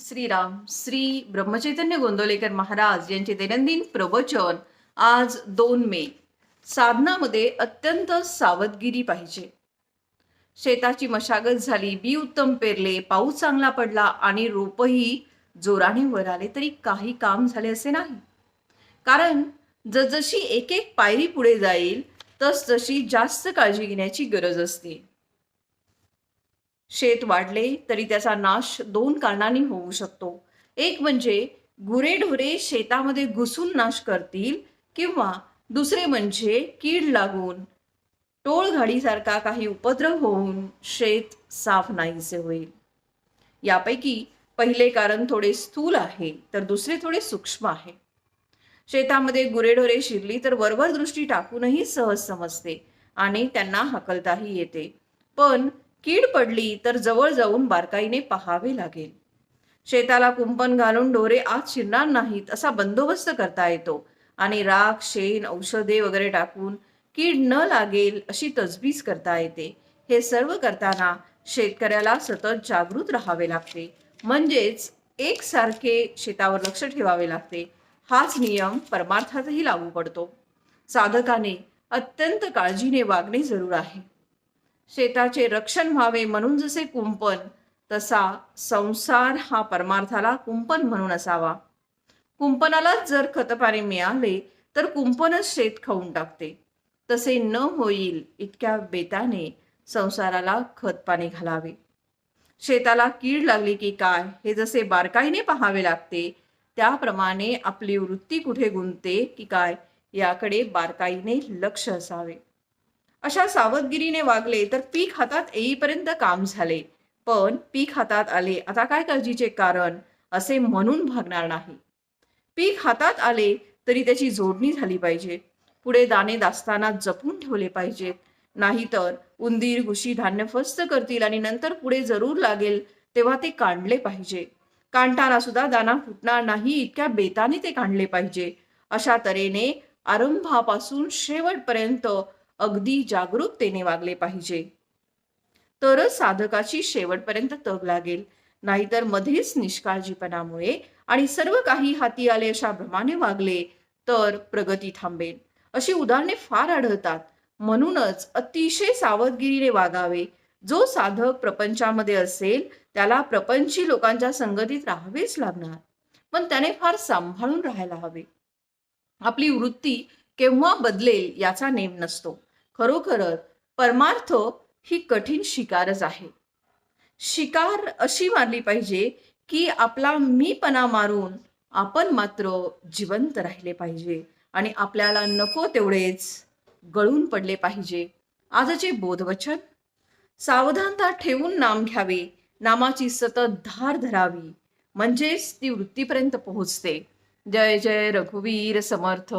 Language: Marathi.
श्रीराम श्री ब्रह्मचैतन्य गोंदवलेकर महाराज यांचे दैनंदिन प्रवचन आज दोन मे. साधनामध्ये अत्यंत सावधगिरी पाहिजे. शेताची मशागत झाली बी उत्तम पेरले पाऊस चांगला पडला आणि रोपही जोराने वर आले तरी काही काम झाले असे नाही. कारण जसजशी एक एक पायरी पुढे जाईल तस तशी जास्त काळजी घेण्याची गरज असते. शेत वाढले तरी त्याचा नाश दोन कारणांनी होऊ शकतो. एक म्हणजे गुरेढोरे शेतामध्ये घुसून नाश करतील किंवा दुसरे म्हणजे कीड लागून टोळघाडीसारखा काही उपद्रव होऊन शेत साफ नाहीसे होईल. यापैकी पहिले कारण थोडे स्थूल आहे तर दुसरे थोडे सूक्ष्म आहे. शेतामध्ये गुरेढोरे शिरली तर वरवर दृष्टी टाकूनही सहज समजते आणि त्यांना हकलताही येते. पण कीड पडली तर जवळ जाऊन बारकाईने पहावे लागेल. शेताला कुंपण घालून डोरे आत शिरणार नाहीत असा बंदोबस्त करता येतो आणि राख शेण औषधे वगैरे टाकून कीड न लागेल अशी तजवीज करता येते. हे सर्व करताना शेतकऱ्याला सतत जागृत राहावे लागते. म्हणजेच एकसारखे शेतावर लक्ष ठेवावे लागते. हाच नियम परमार्थातही लागू पडतो. साधकाने अत्यंत काळजीने वागणे जरूर आहे. शेताचे रक्षण व्हावे म्हणून जसे कुंपण तसा संसार हा परमार्थाला कुंपण म्हणून असावा. कुंपणालाच जर खतपाणी मिळाले तर कुंपणच शेत खाऊन टाकते. तसे न होईल इतक्या बेताने संसाराला खतपाणी घालावे. शेताला कीड लागली की काय हे जसे बारकाईने पाहावे लागते त्याप्रमाणे आपली वृत्ती कुठे गुंतते की काय याकडे बारकाईने लक्ष असावे. अशा सावधगिरीने वागले तर पीक हातात येईपर्यंत काम झाले. पण पीक हातात आले आता काय काळजीचे कारण? असे म्हणून भागणार नाही. पीक हातात आले तरी त्याची जोडणी झाली पाहिजे. पुढे दाणे दास्ताना जपून ठेवले पाहिजेत. नाहीतर उंदीर घुशी धान्य फस्त करतील आणि नंतर पुढे जरूर लागेल तेव्हा ते काढले पाहिजे. काढताना सुद्धा दाना फुटणार नाही इतक्या बेताने ते काढले पाहिजे. अशा तऱ्हेने आरंभापासून शेवटपर्यंत अगदी जागरूकतेने वागले पाहिजे. तरच साधकाची शेवटपर्यंत तग लागेल. नाहीतर मध्येच निष्काळजीपणामुळे आणि सर्व काही हाती आले अशा भ्रमाने वागले तर प्रगती थांबेल. अशी उदाहरणे फार आढळतात. म्हणूनच अतिशय सावधगिरीने वागावे. जो साधक प्रपंचामध्ये असेल त्याला प्रपंची लोकांच्या संगतीत राहावेच लागणार. पण त्याने फार सांभाळून राहायला हवे. आपली वृत्ती केव्हा बदलेल याचा नेम नसतो. खरोखरच परमार्थ ही कठीण शिकारच आहे. शिकार अशी मारली पाहिजे की आपला मीपणा मारून आपण मात्र जिवंत राहिले पाहिजे आणि आपल्याला नको तेवढेच गळून पडले पाहिजे. आजचे बोधवचन? सावधानता ठेवून नाम घ्यावे नामाची सतत धार धरावी म्हणजेच ती वृत्तीपर्यंत पोहोचते. जय जय रघुवीर समर्थ.